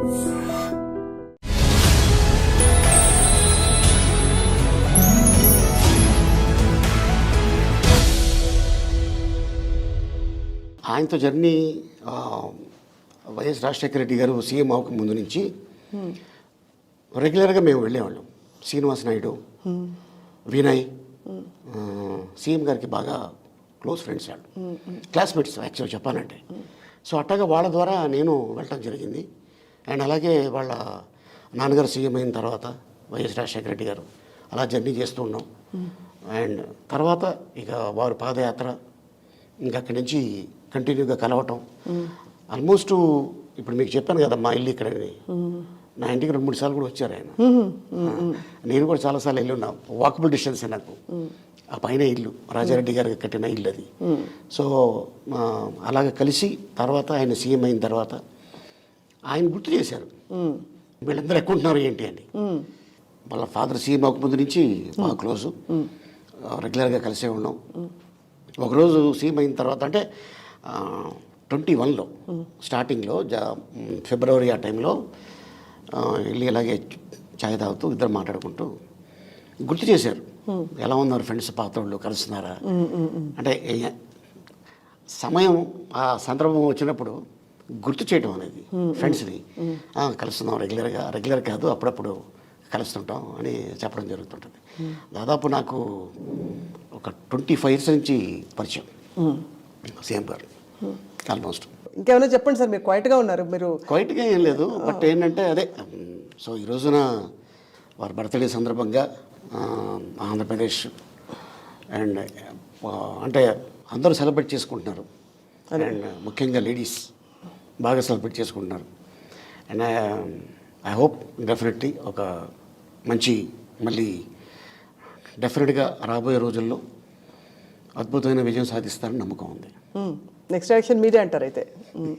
ఆయనతో journey YS Rajasekhara Reddy గారు CM అవ్వక ముందు నుంచి రెగ్యులర్గా మేము వెళ్ళేవాళ్ళం. శ్రీనివాస్ నాయుడు వినయ్ సీఎం గారికి బాగా క్లోజ్ ఫ్రెండ్స్ వాళ్ళు. క్లాస్మేట్స్ యాక్చువల్ చెప్పాలంటే. సో అట్టగా వాళ్ళ ద్వారా నేను వెళ్ళటం జరిగింది. అండ్ అలాగే వాళ్ళ నాన్నగారు సీఎం అయిన తర్వాత వైఎస్ రాజశేఖర రెడ్డి గారు అలా జర్నీ చేస్తూ ఉన్నాం. అండ్ తర్వాత ఇక వారు పాదయాత్ర ఇంకా అక్కడి నుంచి కంటిన్యూగా కలవటం. ఆల్మోస్ట్ ఇప్పుడు మీకు చెప్పాను కదా మా ఇల్లు ఇక్కడ నా ఇంటికి రెండు మూడు సార్లు కూడా వచ్చారు ఆయన. నేను కూడా చాలాసార్లు వెళ్ళి ఉన్నా. వాకబుల్ డిస్టెన్స్ నాకు. ఆ పైన ఇల్లు రాజారెడ్డి గారికి కట్టిన ఇల్లు అది. సో అలాగ కలిసి తర్వాత ఆయన సీఎం అయిన తర్వాత ఆయన గుర్తు చేశారు. వీళ్ళందరూ ఎక్కడుంటున్నారు ఏంటి అని. వాళ్ళ ఫాదర్ సీఎం అవ్వకముందు నుంచి బాగా క్లోజు రెగ్యులర్గా కలిసే ఉన్నాం. ఒకరోజు సీఎం అయిన తర్వాత అంటే ట్వంటీ వన్లో స్టార్టింగ్లో జా ఫిబ్రవరి ఆ టైంలో వెళ్ళి ఇలాగే ఛాయ్ తాగుతూ ఇద్దరు మాట్లాడుకుంటూ గుర్తు చేశారు. ఎలా ఉన్నారు ఫ్రెండ్స్ పాత్రలు కలుస్తున్నారా? అంటే సమయం ఆ సందర్భం వచ్చినప్పుడు గుర్తు చేయడం అనేది ఫ్రెండ్స్ని "ఆ, కలుస్తున్నాం రెగ్యులర్గా రెగ్యులర్ కాదు అప్పుడప్పుడు కలుస్తుంటాం అని చెప్పడం జరుగుతుంటుంది. దాదాపు నాకు ఒక ట్వంటీ ఫైవ్ ఇయర్స్ నుంచి పరిచయం. సీఎం గారు ఆల్మోస్ట్. ఇంకేమైనా చెప్పండి సార్ మీరు క్వైట్గా ఉన్నారు మీరు క్వైట్గా ఏం లేదు బట్ ఏంటంటే అదే సో ఈ రోజున వారి బర్త్డే సందర్భంగా ఆంధ్రప్రదేశ్ అండ్ అంటే అందరూ సెలబ్రేట్ చేసుకుంటున్నారు. అండ్ ముఖ్యంగా లేడీస్. బాగా సెలబ్రేట్ చేసుకుంటున్నారు. అండ్ ఐ హోప్ డెఫినెట్లీ ఒక మంచి మళ్ళీ డెఫినెట్గా రాబోయే రోజుల్లో అద్భుతమైన విజయం సాధిస్తారని నమ్మకం ఉంది. Hmm. నెక్స్ట్ యాక్షన్ మీదే అంటారు అయితే. Hmm.